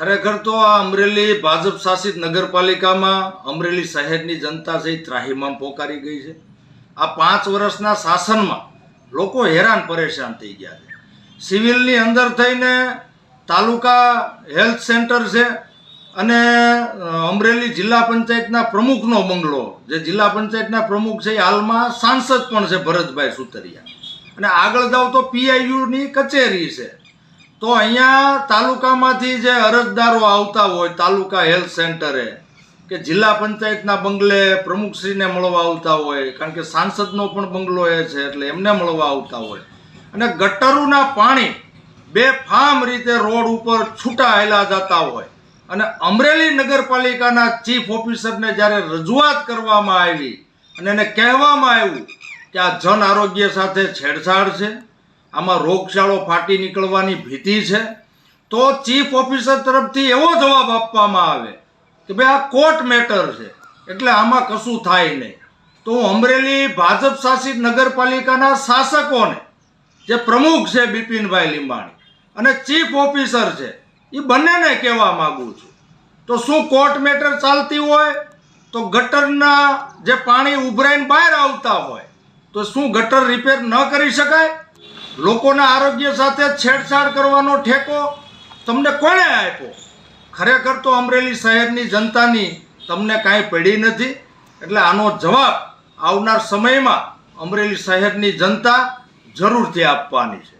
ખરેખર તો આ અમરેલી ભાજપ શાસિત નગરપાલિકામાં અમરેલી શહેરની જનતા છે એ ત્રાહીમામ પોકારી ગઈ છે. આ પાંચ વર્ષના શાસનમાં લોકો હેરાન પરેશાન થઈ ગયા છે. સિવિલની અંદર થઈને તાલુકા હેલ્થ સેન્ટર છે અને અમરેલી જિલ્લા પંચાયતના પ્રમુખનો બંગલો જે જિલ્લા પંચાયતના પ્રમુખ છે એ હાલમાં સાંસદ પણ છે ભરતભાઈ સુતરિયા. અને આગળ જાવ તો પીઆઈયુની કચેરી છે. તો અહીંયા તાલુકામાંથી જે અરજદારો આવતા હોય, તાલુકા હેલ્થ સેન્ટરે, કે જિલ્લા પંચાયતના બંગલે પ્રમુખશ્રીને મળવા આવતા હોય, કારણ કે સાંસદનો પણ બંગલો એ છે, એટલે એમને મળવા આવતા હોય. અને ગટરુના પાણી બે ફામ રીતે રોડ ઉપર છૂટા હેલા જતા હોય. અને અમરેલી નગરપાલિકાના ચીફ ઓફિસરને જ્યારે રજૂઆત કરવામાં આવી અને એને કહેવામાં આવ્યું કે આ જન આરોગ્ય સાથે છેડછાડ છે આમાં રોગચાળો ફાટી નીકળવાની ભીતિ છે. તો ચીફ ઓફિસર તરફથી એવો જવાબ આપવામાં આવે કે ભાઈ આ કોર્ટ મેટર છે, એટલે આમાં કશું થાય નહીં. તો હું અમરેલી ભાજપ શાસિત નગરપાલિકાના શાસકોને, જે પ્રમુખ છે બિપિનભાઈ લીંબાણી, અને ચીફ ઓફિસર છે એ બંનેને કહેવા માગું છું. તો શું કોર્ટ મેટર ચાલતી હોય? તો ગટરના જે પાણી ઉભરાઈને બહાર આવતા હોય, તો શું ગટર રિપેર ન કરી શકાય? લોકોના આરોગ્ય સાથે છેડછાડ કરવાનો ઠેકો તમને કોણે આપ્યો? ખરેખર તો અમરેલી શહેરની જનતાની તમને કાંઈ પડી નથી. એટલે આનો જવાબ આવનાર સમયમાં અમરેલી શહેરની જનતા જરૂરથી આપવાની છે.